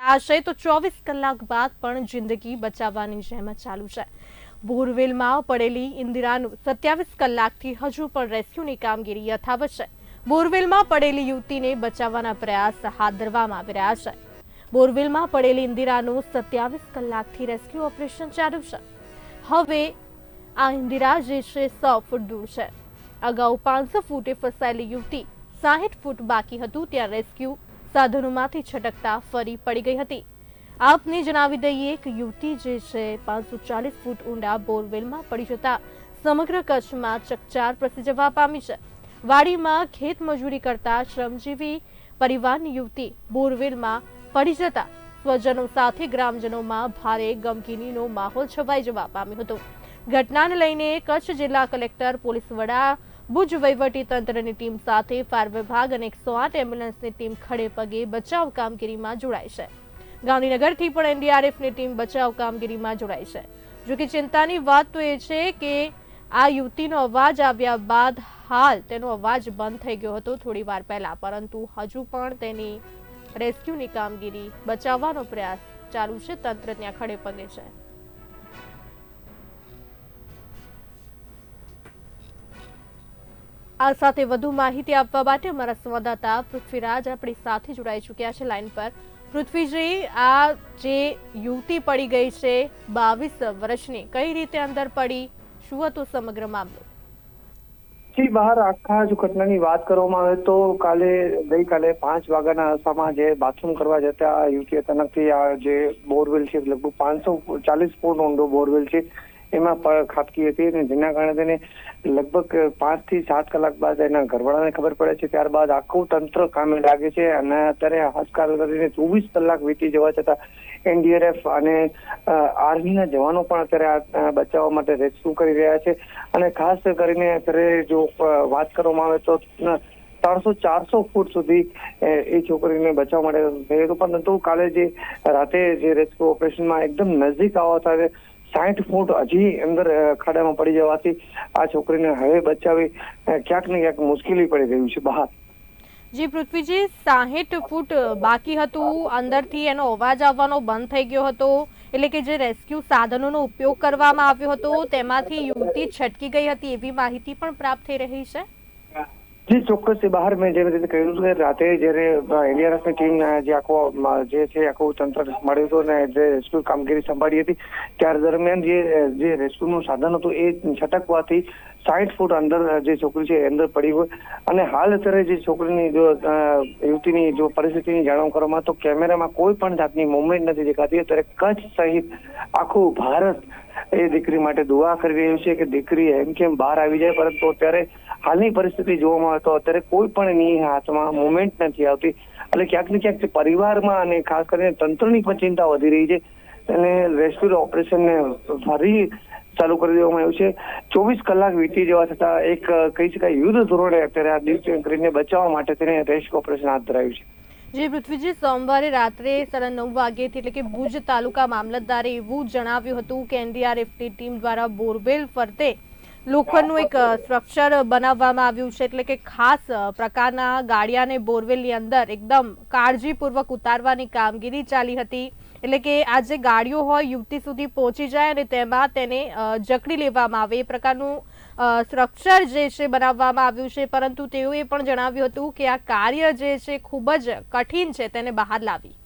આશય તો ચોવીસ કલાક બાદ પણ જિંદગી બચાવવાની જહેમત ચાલુ છે. બોરવેલમાં પડેલી ઇન્દિરાનું સત્યાવીસ કલાકથી હજુ પણ રેસ્ક્યુની કામગીરી યથાવત છે. બોરવેલમાં પડેલી યુવતીને બચાવવાના પ્રયાસ હાથ ધરવામાં આવી રહ્યા છે. બોરવેલમાં પડેલી ઇન્દિરાનું સત્યાવીસ કલાકથી રેસ્ક્યુ ઓપરેશન ચાલુ છે. હવે આ ઇન્દિરા જે છે સો ફૂટ દૂર છે. અગાઉ પાંચસો ફૂટે ફસાયેલી યુવતી સાહીઠ ફૂટ બાકી હતું, ત્યાં રેસ્ક્યુ સાધનોમાંથી છટકતા ફરી પડી ગઈ હતી. આપને જણાવી દઈએ કે યુવતી જે છે, પાંચસો ચાલીસ ફૂટ ઊંડા બોરવેલમાં પડી જતા સમગ્ર કચ્છમાં ચકચાર પ્રસરી જવા પામી છે. વાડીમાં ખેત મજૂરી કરતા શ્રમજીવી પરિવારની યુવતી બોરવેલમાં પડી જતા સ્વજનો સાથે ગ્રામજનોમાં ભારે ગમગીનીનો માહોલ છવાઈ જવા પામ્યો હતો. ઘટનાને લઈને કચ્છ જિલ્લા કલેક્ટર, પોલીસ વડા ભુજ તંત્રની ટીમ સાથે ફાયર વિભાગ અને એકસો આઠ એમ્બ્યુલન્સની ટીમ ખડે પગે બચાવ કામગીરીમાં જોડાઈ છે. ગાંધીનગરથી પણ એનડીઆરએફની ટીમ બચાવ કામગીરીમાં જોડાઈ છે. જોકે ચિંતાની વાત તો એ છે કે આ યુવતીનો અવાજ આવ્યા બાદ હાલ તેનો અવાજ બંધ થઈ ગયો હતો થોડી વાર પહેલા, પરંતુ હજુ પણ તેની રેસ્ક્યુની કામગીરી બચાવવાનો પ્રયાસ ચાલુ છે. તંત્ર ત્યાં ખડે પગે છે. આ સાથે વધુ માહિતી આપવા માટે અમારા સંવાદદાતા પૃથ્વીરાજ આપણી સાથે જોડાઈ ચૂક્યા છે લાઈન પર. પૃથ્વીજી, આ જે યુવતી પડી ગઈ છે, બાવીસ વર્ષની, કઈ રીતે અંદર પડી? શું હતો સમગ્ર મામલો? બહાર આખા જો ઘટનાની વાત કરવામાં આવે તો કાલે, ગઈકાલે પાંચ વાગ્યાના અરસામાં જે બાથરૂમ કરવા જતા આ યુવતી અચાનકથી આ જે બોરવેલ છે, લગભગ પાંચસો ચાલીસ ફૂટ ઊંડો બોરવેલ છે એમાં ખાબકી હતી અને જેના કારણે તેને લગભગ પાંચથી સાત કલાક બાદ એના ઘરવાળાને ખબર પડે છે, ત્યારબાદ આખું તંત્ર કામે લાગે છે અને અત્યારે હાથકાલ કરીને ચોવીસ કલાક વીતી જવા છતાં એનડીઆરએફ અને આર્મીના જવાનો પણ અત્યારે બચાવવા માટે રેસ્ક્યુ કરી રહ્યા છે અને ખાસ કરીને અત્યારે જો વાત કરવામાં આવે તો ત્રણસો ચારસો ફૂટ સુધી એ છોકરીને બચાવવા માટે થયું હતું. પરંતુ કાલે જે રાતે જે રેસ્ક્યુ ઓપરેશનમાં એકદમ નજીક આવવા આવતા સાઠ ફૂટ હજી અંદર ખાડામાં પડી જવાથી આ છોકરીને હવે બચાવી ક્યાંક ને ક્યાંક મુશ્કેલી પડી રહ્યું છે બહાર. જી, પૃથ્વીજી સાહીઠ ફૂટ બાકી હતું. અંદરથી એનો અવાજ આવવાનો બંધ થઈ ગયો હતો. એટલે કે જે રેસ્ક્યુ સાધનોનો ઉપયોગ કરવામાં આવ્યો હતો, તેમાંથી યુવતી છટકી ગઈ હતી એવી માહિતી પણ પ્રાપ્ત થઈ રહી છે. જી ચોક્કસ બહાર મેં જેવી રીતે કહ્યું કે રાતે જ્યારે એનડીઆરએફની ટીમ જે આખો જે છે, આખું તંત્ર મળ્યું હતું અને જે રેસ્ક્યુ કામગીરી સંભાળી હતી, ત્યાર દરમિયાન જે જે રેસ્ક્યુનું સાધન હતું એ છટકવાથી સાઠ ફૂટ અંદર જે છોકરી છે અંદર પડી હોય. અને હાલ અત્યારે જે છોકરીની જો યુવતીની જો પરિસ્થિતિની જાણવા કરવામાં તો કેમેરામાં કોઈ પણ જાતની મુવમેન્ટ નથી દેખાતી. અત્યારે કચ્છ સહિત આખું ભારત એ દીકરી માટે દુઆ કરી રહ્યું છે કે દીકરી એમ કેમ બહાર આવી જાય, પરંતુ અત્યારે હાલની પરિસ્થિતિ જોવામાં આવે તો અત્યારે કોઈ પણ એની હાથમાં મુવમેન્ટ નથી આવતી. એટલે ક્યાંક ને ક્યાંક પરિવારમાં અને ખાસ કરીને તંત્રની પણ ચિંતા વધી રહી છે. અને રેસ્ક્યુ ઓપરેશનને ફરી ચાલુ કરી દેવામાં આવ્યું છે. ચોવીસ કલાક વીતી જવા છતાં એક, કહી શકાય, યુદ્ધ ધોરણે અત્યારે આ દીકરીને બચાવવા માટે તેને રેસ્ક્યુ ઓપરેશન હાથ ધરાયું છે. જે પૃથ્વીજી, સોમવારે રાત્રે સાડા નવ વાગ્યેથી એટલે કે ભુજ તાલુકા મામલતદારે એવું જણાવ્યું હતું કે એનડીઆરએફની ટીમ દ્વારા બોરવેલ ફરતે લોખંડનું એક સ્ટ્રક્ચર બનાવવામાં આવ્યું છે એટલે કે ખાસ પ્રકારના ગાડિયાને બોરવેલની અંદર એકદમ કાળજીપૂર્વક ઉતારવાની કામગીરી ચાલી હતી. એટલે કે આ જે ગાડીઓ હોય યુવતી સુધી પહોંચી જાય અને તેમાં તેને જકડી લેવામાં આવે. એ પ્રકારનું સ્ટ્રક્ચર જે છે બનાવવામાં આવ્યું છે. પરંતુ તેઓએ પણ જણાવ્યું હતું કે આ કાર્ય જે છે ખૂબ જ કઠિન છે, તેને બહાર લાવી.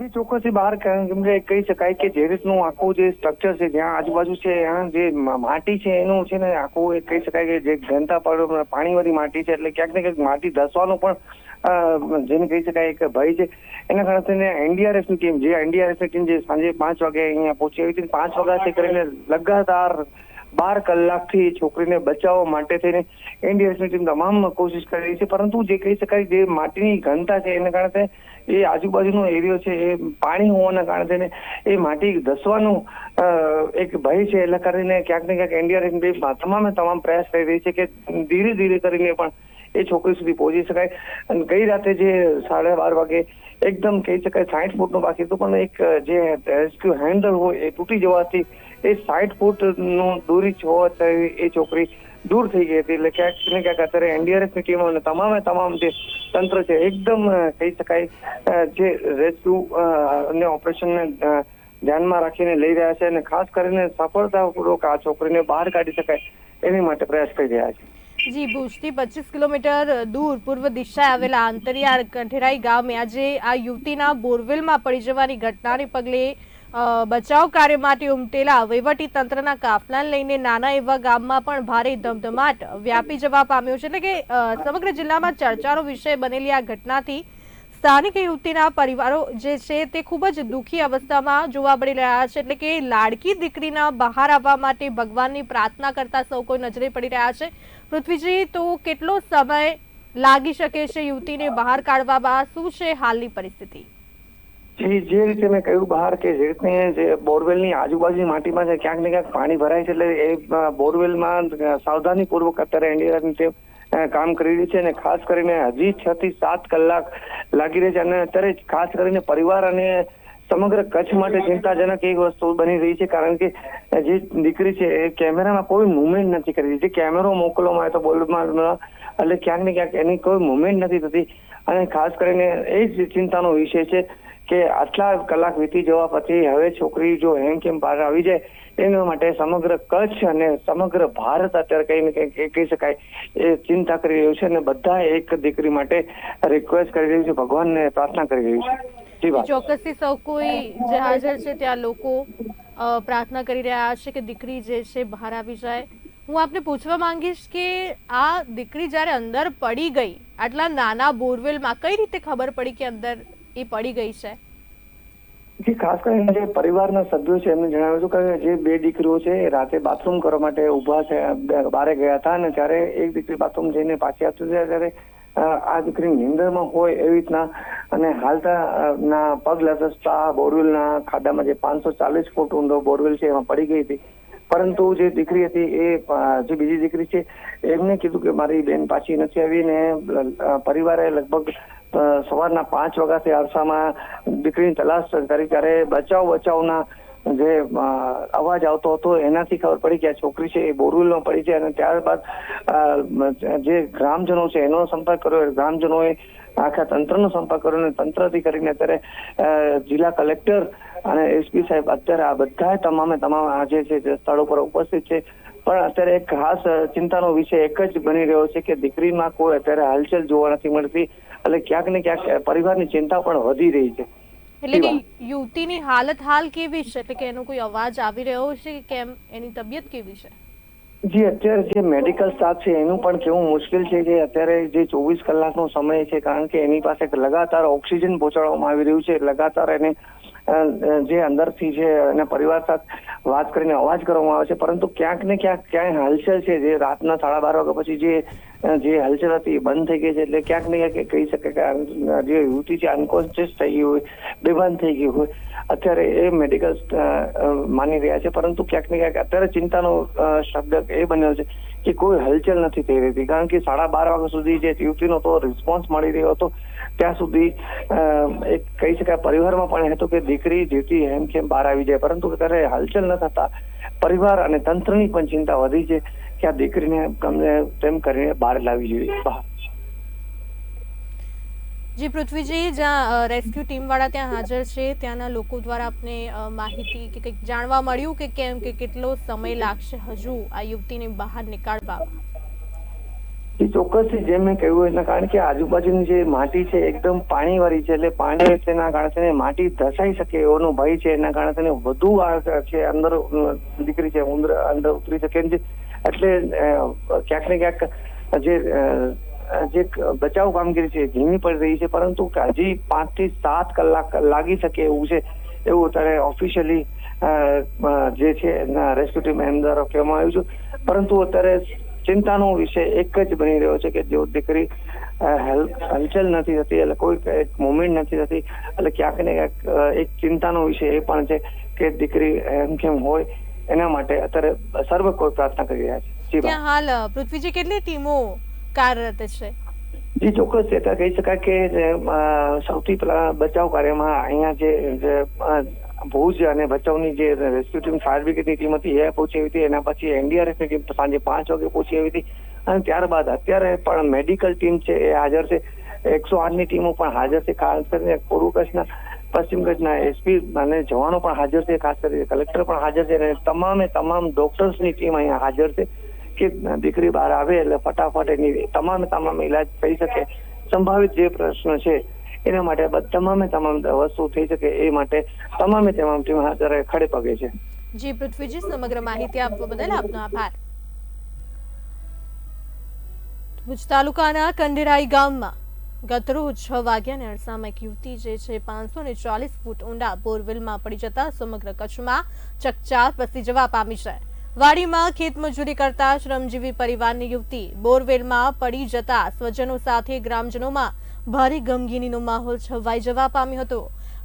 એ ચોક્કસથી બહાર કેમ કહી શકાય કે જે રીતનું આખું જે સ્ટ્રક્ચર છે, જ્યાં આજુબાજુ છે ત્યાં જે માટી છે, એનું છે ને આખું એ કહી શકાય કે જે ઘનતા પાણીવાળી માટી છે, એટલે ક્યાંક ને ક્યાંક માટી ધસવાનો પણ જેને કહી શકાય એક ભય છે. એના કારણે થઈને એનડીઆરએફની ટીમ જે એનડીઆરએફની ટીમ જે સાંજે પાંચ વાગે અહીંયા પહોંચી આવી હતી, પાંચ વાગ્યાથી કરીને લગાતાર બાર કલાકથી છોકરીને બચાવવા માટે થઈને એનડીએસની ટીમ તમામ કોશિશ કરી રહી છે. પરંતુ જે કહી શકાય જે માટીની ઘનતા છે, એના કારણે એ આજુબાજુનો એરિયો છે, એ પાણી હોવાના કારણે એ માટી ધસવાનું એક ભય છે. એટલે કરીને ક્યાંક ને ક્યાંક એનડીઆરએફ ટીમ તમામે તમામ પ્રયાસ કરી રહી છે કે ધીરે ધીરે કરીને પણ એ છોકરી સુધી પહોંચી શકાય. અને ગઈ રાતે જે સાડા બાર વાગે એકદમ કહી શકાય સાઠ ફૂટનું બાકી હતું, પણ એક જે રેસ્ક્યુ હેન્ડલ હોય એ તૂટી જવાથી એ સાઠ ફૂટનું દૂરી હોવા છતાં એ છોકરી દૂર થઈ ગઈ હતી. એટલે ક્યાંક ને ક્યાંક અત્યારે એનડીઆરએફની ટીમો તમામે તમામ જે તંત્ર છે, એકદમ કહી શકાય જે રેસ્ક્યુ અને ઓપરેશનને ધ્યાનમાં રાખીને લઈ રહ્યા છે અને ખાસ કરીને સફળતાપૂર્વક આ છોકરીને બહાર કાઢી શકાય એની માટે પ્રયાસ કરી રહ્યા છે. જી, ભુજથી પચીસ કિલોમીટર દૂર પૂર્વ દિશાએ આવેલા આંતરિયાળ કંઠેરાઈ ગામે આજે આ યુવતીના બોરવેલમાં પડી જવાની ઘટનાને પગલે બચાવ કાર્ય માટે ઉમટેલા વહીવટી તંત્રના કાફલાને લઈને નાના એવા ગામમાં પણ ભારે ધમધમાટ વ્યાપી જવા પામ્યો છે. એટલે કે સમગ્ર જિલ્લામાં ચર્ચાનો વિષય બનેલી આ ઘટનાથી સ્થાનિક યુવતીના પરિવારો જે છે તે ખૂબ જ દુઃખી અવસ્થામાં જોવા મળી રહ્યા છે. એટલે કે, લાડકી દીકરીના બહાર આવવા માટે ભગવાનની પ્રાર્થના કરતા સૌ કોઈ નજરે પડી રહ્યા છે. પૃથ્વીજી, તો કેટલો સમય લાગી શકે છે યુવતીને બહાર કાઢવામાં? શું છે હાલની પરિસ્થિતિ? જે જે રીતે મેં કહ્યું બહાર કે જે રીતે જે બોરવેલની આજુબાજુની માટીમાં છે ક્યાંક ને ક્યાંક પાણી ભરાય છે એટલે એ બોરવેલમાં સાવધાની પૂર્વક અત્યારે એનડીઆરએફની ટીમ કામ કરી રહી છે અને ખાસ કરીને હજી છ થી સાત કલાક લાગી રહી છે અને અત્યારે ખાસ કરીને પરિવાર અને સમગ્ર કચ્છ માટે ચિંતાજનક એક વસ્તુ બની રહી છે કારણ કે જે દીકરી છે એ કેમેરામાં કોઈ મુવમેન્ટ નથી કરી જે કેમેરો મોકલવામાં આવે તો બોલમાં એટલે ક્યાંક ને ક્યાંક એની કોઈ મુવમેન્ટ નથી થતી. અને ખાસ કરીને એ જ ચિંતાનો વિષય છે કે આટલા કલાક વીતી જવા પછી હવે છોકરી જો હેમ કેમ બહાર આવી જાય, એના માટે સમગ્ર કચ્છ અને સમગ્ર ભારત અત્યારે કઈ કહી શકાય. એ ચિંતા કરી રહ્યું છે અને બધા એક દીકરી માટે રિક્વેસ્ટ કરી રહ્યું છે, ભગવાનને પ્રાર્થના કરી રહ્યું છે. ચોક્કસથી સૌ કોઈ જે હાજર છે ત્યાં લોકો પ્રાર્થના કરી રહ્યા છે કે દીકરી જે છે બહાર આવી જાય. હું આપને પૂછવા માંગીશ કે આ દીકરી જ્યારે અંદર પડી ગઈ, આટલા નાના બોરવેલમાં કઈ રીતે ખબર પડી કે અંદર એ પડી ગઈ છે. જે ખાસ કરીને જે પરિવારના સભ્યો છે, એમને જણાવ્યું હતું કે જે બે દીકરીઓ છે રાતે બાથરૂમ કરવા માટે ઊભા છે બારે ગયા હતા અને ત્યારે એક દીકરી બાથરૂમ જઈને પાછી આવતી હતી, ત્યારે આ દીકરી નિંદરમાં હોય એવી રીતના અને હાલતા ના પગ બોરવેલ બોરવેલના ખાડામાં જે પાંચસો ચાલીસ ફૂટ ઊંડો બોરવેલ છે, એમાં પડી ગઈ હતી. પરંતુ જે દીકરી હતી એ જે બીજી દીકરી છે, એમને કીધું કે મારી બેન પાછી નથી આવી ને પરિવારે લગભગ સવારના પાંચ વાગ્યાથી અરસામાં દીકરીની તલાશ કરી, ત્યારે બચાવ બચાવના જે અવાજ આવતો હતો, એનાથી ખબર પડી કે આ છોકરી છે એ બોરવેલમાં પડી છે અને ત્યારબાદ જે ગ્રામજનો છે એનો સંપર્ક કર્યો. ગ્રામજનોએ આખા તંત્રનો સંપર્ક કર્યો અને તંત્રથી કરીને અત્યારે જિલ્લા કલેક્ટર અને એસપી સાહેબ અત્યારે આ બધા તમામે તમામ આજે છે જે સ્થળ ઉપસ્થિત છે. પણ અત્યારે એક ખાસ ચિંતાનો વિષય એક જ બની રહ્યો છે કે દીકરીમાં કોઈ અત્યારે હલચલ જોવા નથી મળતી. એટલે ક્યાંક ને ક્યાંક પરિવારની ચિંતા પણ વધી રહી છે. એટલે કે યુવતીની હાલત હાલ કેવી છે? એટલે કે એનો કોઈ અવાજ આવી રહ્યો છે કે કેમ? એની તબિયત કેવી છે? જી અત્યારે જે મેડિકલ સ્ટાફ છે, એનું પણ કેવું મુશ્કેલ છે કે અત્યારે જે ચોવીસ કલાકનો સમય છે, કારણ કે એની પાસે લગાતાર ઓક્સિજન પહોંચાડવામાં આવી રહ્યું છે, લગાતાર એને જે અંદરથી છે એના પરિવાર સાથે વાત કરીને અવાજ કરવામાં આવે છે, પરંતુ ક્યાંક ને ક્યાંક ક્યાંય હલચલ છે, જે રાતના સાડા બાર વાગ્યા પછી જે જે હલચલ હતી બંધ થઈ ગઈ છે, એટલે ક્યાંક ને ક્યાંક કહી શકે કે જે યુવતી છે અનકોન્શિયસ થઈ ગઈ હોય, બેભાન થઈ ગઈ હોય. અત્યારે એ મેડિકલ માની રહ્યા છે, પરંતુ ક્યાંક ને ક્યાંક અત્યારે ચિંતાનો શબ્દ એ બન્યો છે કે કોઈ હલચલ નથી થઈ રહી કારણ કે સાડા બાર વાગ્યા સુધી જે યુવતીનો તો રિસ્પોન્સ મળી રહ્યો હતો ત્યાં સુધી એક કહી શકાય પરિવારમાં પણ હતું કે દીકરી જીવતી એમ કેમ બહાર આવી જાય. પરંતુ અત્યારે હલચલ ન થતા પરિવાર અને તંત્રની પણ ચિંતા વધી છે કે આ દીકરીને ગમે તેમ કરીને બહાર લાવવી જોઈએ. જી, પૃથ્વીજી, જ્યાં રેસ્ક્યુ ટીમ વાળા ત્યાં હાજર છે, ત્યાંના લોકો દ્વારા આપને માહિતી કે કંઈક જાણવા મળ્યું કે કેમ, કે કેટલો સમય લાગશે હજુ આ યુવતીને બહાર નીકાળવામાં એ ચોક્કસથી જેમ મેં કહ્યું એટલે કારણ કે આજુબાજુની જે માટી છે, એકદમ પાણી વાળી છે, એટલે પાણી તેના કારણે માટી ધસાઈ શકે એવાનો ભય છે, એના કારણે વધુ છે, અંદર દીકરી છે અંદર ઉતરી શકે એમ એટલે ક્યાંક ને ક્યાંક જે જે બચાવ કામગીરી છે ધીમી પડી રહી છે, પરંતુ હજી પાંચથી સાત કલાક લાગી શકે એવું છે, એવું અત્યારે ઓફિશિયલી જે છે રેસ્ક્યુ ટીમ એમ દ્વારા કહેવામાં આવ્યું છે. પરંતુ અત્યારે ચિંતાનો વિષય એક જ બની રહ્યો છે કે જો દીકરી હલચલ નથી થતી એટલે કોઈ મુવમેન્ટ નથી થતી એટલે ક્યાંક ને ક્યાંક એક ચિંતાનો વિષય એ પણ છે કે દીકરી એમ કેમ હોય એના માટે અત્યારે સર્વ કોઈ પ્રાર્થના કરી રહ્યા છે. ત્યાં હાલ પૃથ્વીજી કેટલી ટીમો કાર્યરત છે? જી ચોક્કસ કહી શકાય કે સૌથી પહેલા બચાવ કાર્યમાં અહીંયા જે ભુજ અને ભચાઉની જે રેસ્ક્યુ ટીમ ફાયર બ્રિગેડની ટીમ હતી, એ પહોંચી આવી હતી. એના પછી એનડીઆરએફની ટીમ સાંજે પાંચ વાગે પહોંચી આવી હતી. અને ત્યારબાદ અત્યારે પણ મેડિકલ ટીમ છે એ હાજર છે. એકસો આઠની ટીમો પણ હાજર છે. ખાસ કરીને પૂર્વ કચ્છના, પશ્ચિમ કચ્છના એસપી અને જવાનો પણ હાજર છે. ખાસ કરીને કલેક્ટર પણ હાજર છે. અને તમામે તમામ ડોક્ટર્સની ટીમ અહીંયા હાજર છે કે દીકરી બહાર આવે એટલે ફટાફટ એની તમામે તમામ ઇલાજ થઈ શકે. સંભવિત જે પ્રશ્ન છે એના માટે તમામે તમામ વસ્તુ થઈ શકે એ માટે તમામે તમામ ટીમ અત્યારે ખડે પગે છે. જી, પૃથ્વીજી, સમગ્ર માહિતી આપવા બદલ આપનો આભાર. ભુજ તાલુકાના કંડેરાઈ ગામમાં ગતરોજ છ વાગ્યાને એક યુવતી જે છે, પાંચસો ને ચાલીસ ફૂટ ઊંડા બોરવેલમાં પડી જતા સમગ્ર કચ્છમાં ચકચાર પસી જવા પામી છે. વાડીમાં ખેતમજૂરી કરતા શ્રમજીવી પરિવારની યુવતી બોરવેલમાં પડી જતા સ્વજનો સાથે ગ્રામજનોમાં ભારે ગમગીનીનો માહોલ છવાઈ જવા પામ્યો હતો.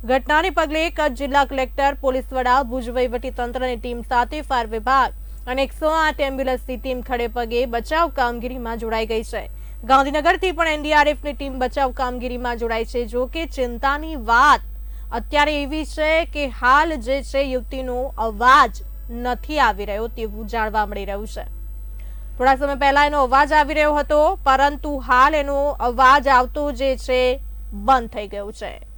ઘટનાને પગલે કચ્છ જિલ્લા કલેક્ટર, પોલીસ વડા, ભુજ તંત્રની ટીમ સાથે ફાયર વિભાગ અને એકસો આઠ એમ્બ્યુલન્સની ટીમ ખડે પગે બચાવ કામગીરીમાં જોડાઈ ગઈ છે. ગાંધીનગરથી પણ એનડીઆરએફની ટીમ બચાવ કામગીરીમાં જોડાઈ છે, જો કે ચિંતાની વાત અત્યારે એવી છે કે હાલ જે છે યુવતીનો અવાજ નથી આવી રહ્યો તેવું જાણવા મળી રહ્યું છે. થોડા સમય પહેલા એનો અવાજ આવી રહ્યો હતો, પરંતુ હાલ એનો અવાજ આવતો જે છે, બંધ થઈ ગયો છે.